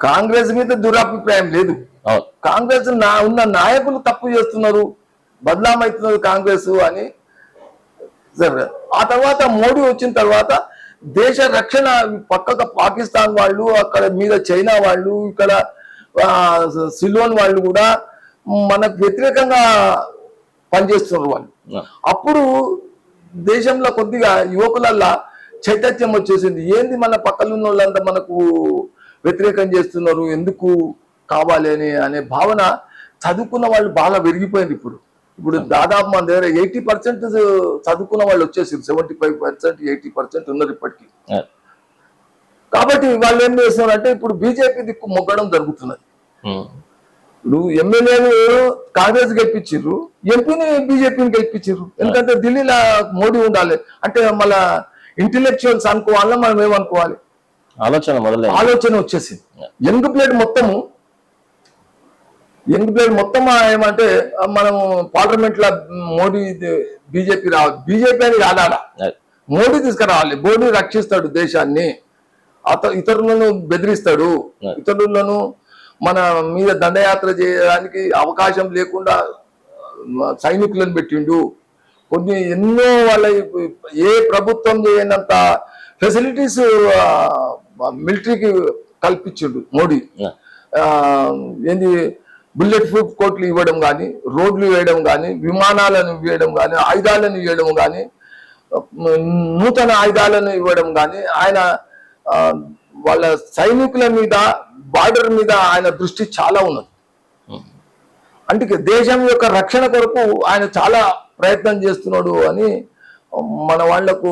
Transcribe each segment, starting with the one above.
కాంగ్రెస్ మీద దురభిప్రాయం లేదు. కాంగ్రెస్ నా ఉన్న నాయకులు తప్పు చేస్తున్నారు బదలామవుతున్నారు కాంగ్రెస్ అని. ఆ తర్వాత మోడీ వచ్చిన తర్వాత దేశ రక్షణ పక్కక పాకిస్తాన్ వాళ్ళు అక్కడ మీద చైనా వాళ్ళు ఇక్కడ సిలోన్ వాళ్ళు కూడా మనకు వ్యతిరేకంగా పనిచేస్తున్నారు వాళ్ళు. అప్పుడు దేశంలో కొద్దిగా యువకులల్లా చైతన్యం వచ్చేసింది. ఏంది మన పక్కన ఉన్న వాళ్ళంతా మనకు వ్యతిరేకం చేస్తున్నారు ఎందుకు కావాలి అని అనే భావన చదువుకున్న వాళ్ళు బాగా పెరిగిపోయింది ఇప్పుడు. ఇప్పుడు దాదాపు మన దగ్గర ఎయిటీ పర్సెంట్ చదువుకున్న వాళ్ళు వచ్చేసారు seventy five percent eighty percent ఉన్నారు ఇప్పటికీ. కాబట్టి వాళ్ళు ఏం చేస్తున్నారంటే ఇప్పుడు బీజేపీ దిక్కు మొగ్గడం జరుగుతున్నది. ఇప్పుడు ఎమ్మెల్యేలు కాంగ్రెస్ గెలిపించారు ఎంపీని బీజేపీని గెలిపించారు ఎందుకంటే ఢిల్లీలో మోడీ ఉండాలి. అంటే మళ్ళా ఇంటెలెక్చువల్స్ అనుకోవాలా మనం ఏమనుకోవాలి? ఆలోచన మొదలైంది. ఆలోచన వచ్చేసింది. యంగ్ ప్లేట్ మొత్తము యంగ్ ప్లేట్ మొత్తం ఏమంటే మనము పార్లమెంట్లో మోడీ బీజేపీ రావాలి బీజేపీ అని అది. మోడీ తీసుకురావాలి. మోడీ రక్షిస్తాడు దేశాన్ని. అత ఇతరులను బెదిరిస్తాడు. ఇతరులను మన మీద దండయాత్ర చేయడానికి అవకాశం లేకుండా సైనికులను పెట్టిండు. కొన్ని ఎన్నో వాళ్ళ ఏ ప్రభుత్వం చేయనంత ఫెసిలిటీస్ మిలిటరీకి కల్పించిండు మోడీ. ఏంది బుల్లెట్ ప్రూఫ్ కోట్లు ఇవ్వడం కానీ రోడ్లు వేయడం కానీ విమానాలను వేయడం కానీ ఆయుధాలను ఇవ్వడం కానీ నూతన ఆయుధాలను ఇవ్వడం కానీ ఆయన వాళ్ళ సైనికుల మీద బార్డర్ మీద ఆయన దృష్టి చాలా ఉన్నది. అంటే దేశం యొక్క రక్షణ కొరకు ఆయన చాలా ప్రయత్నం చేస్తున్నాడు అని మన వాళ్ళకు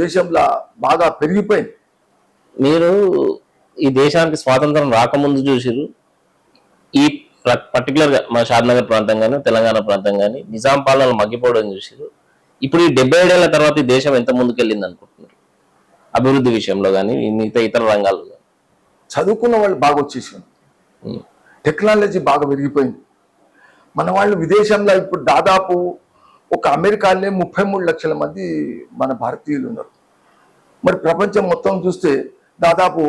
దేశంలో బాగా పెరిగిపోయింది. మీరు ఈ దేశానికి స్వాతంత్రం రాకముందు చూసిరు ఈ పర్టికులర్గా మన షాద్నగర్ ప్రాంతం కానీ తెలంగాణ ప్రాంతం కానీ నిజాం పాలన మగ్గిపోవడం చూసిరు ఇప్పుడు ఈ డెబ్బై ఏడేళ్ళ తర్వాత ఈ దేశం ఎంత ముందుకెళ్ళింది అనుకుంటున్నారు? అభివృద్ధి విషయంలో కానీ మిగతా ఇతర రంగాల్లో కానీ చదువుకున్న వాళ్ళు బాగా వచ్చేసారు టెక్నాలజీ బాగా పెరిగిపోయింది. మన వాళ్ళు విదేశంలో ఇప్పుడు దాదాపు ఒక అమెరికాలోనే ముప్పై మూడు లక్షల మంది మన భారతీయులు ఉన్నారు. మరి ప్రపంచం మొత్తం చూస్తే దాదాపు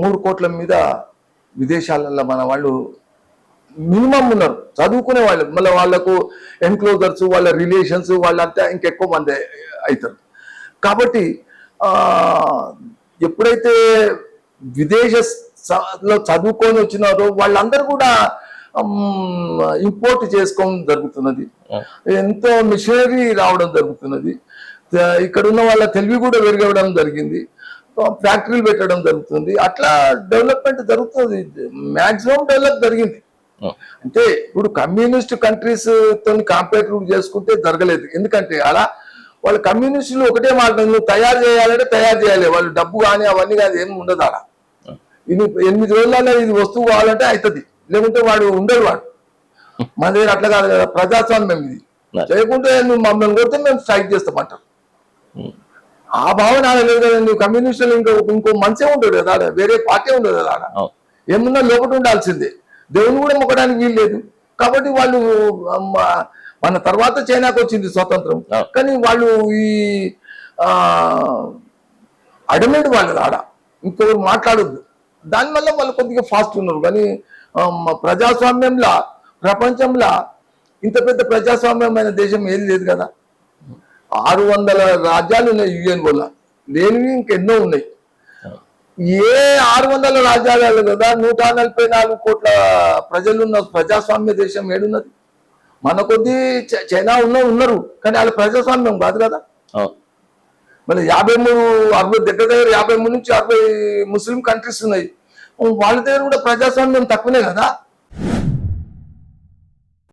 మూడు కోట్ల మీద విదేశాలలో మన వాళ్ళు మినిమం ఉన్నారు. చదువుకునే వాళ్ళు మళ్ళీ వాళ్ళకు ఎన్క్లోజర్స్ వాళ్ళ రిలేషన్స్ వాళ్ళంతా ఇంకెక్కువ మంది అవుతారు కాబట్టి ఎప్పుడైతే విదేశ స- లో చదువుకొని వచ్చినారో వాళ్ళందరూ కూడా ఇంపోర్ట్ చేసుకోవడం జరుగుతున్నది. ఎంతో మిషనరీ రావడం జరుగుతున్నది. ఇక్కడ ఉన్న వాళ్ళ తెలివి కూడా పెరగడం జరిగింది. ఫ్యాక్టరీలు పెట్టడం జరుగుతుంది. అట్లా డెవలప్మెంట్ జరుగుతుంది. మాక్సిమం డెవలప్ జరిగింది. అంటే ఇప్పుడు కమ్యూనిస్ట్ కంట్రీస్ తోని కాంపేటివ్ చేసుకుంటే జరగలేదు. ఎందుకంటే అలా వాళ్ళ కమ్యూనిస్టులు ఒకటే మాట నువ్వు తయారు చేయాలంటే తయారు చేయాలి. వాళ్ళు డబ్బు కానీ అవన్నీ కాదు ఏమి ఉండదు అలా. ఇది ఎనిమిది రోజులలో ఇది వస్తువు కావాలంటే అవుతుంది లేకుంటే వాడు ఉండడు వాడు. మన దగ్గర అట్లా కాదు కదా. ప్రజాస్వామ్యం ఇది. చేయకుంటే నువ్వు మమ్మల్ని కొడితే మేము స్ట్రైక్ చేస్తామంటారు. ఆ భావన ఆడ లేదు కదా నువ్వు కమ్యూనిస్టులు ఇంకో ఇంకో మనిషే ఉండడు కదా. ఆడ వేరే పార్టీ ఉండదు కదా ఆడ. ఏమున్నా లోపల ఉండాల్సిందే. దేవుని కూడా మొక్కడానికి వీలు లేదు. కాబట్టి వాళ్ళు మన తర్వాత చైనాకు వచ్చింది స్వతంత్రం. కానీ వాళ్ళు ఈ అడమెంట్ వాళ్ళు ఆడ. ఇంకొకరు మాట్లాడొద్దు. దానివల్ల వాళ్ళు కొద్దిగా ఫాస్ట్ ఉన్నారు. కానీ ప్రజాస్వామ్యంలో ప్రపంచంలో ఇంత పెద్ద ప్రజాస్వామ్యమైన దేశం ఏది లేదు కదా. ఆరు వందల రాజ్యాలు ఉన్నాయి యుఎన్ వల్ల. లేనివి ఇంకెన్నో ఉన్నాయి. ఏ ఆరు వందల రాజ్యాలు కదా నూట నలభై నాలుగు కోట్ల ప్రజలు ఉన్న ప్రజాస్వామ్య దేశం ఏడున్నది. మన కొద్ది చైనా ఉన్న ఉన్నారు కానీ వాళ్ళ ప్రజాస్వామ్యం కాదు కదా. మళ్ళీ యాభై మూడు అరవై దగ్గర దగ్గర యాభై మూడు నుంచి అరవై ముస్లిం కంట్రీస్ ఉన్నాయి. వాళ్ళ దగ్గర కూడా ప్రజాస్వామ్యం తక్కువనే కదా.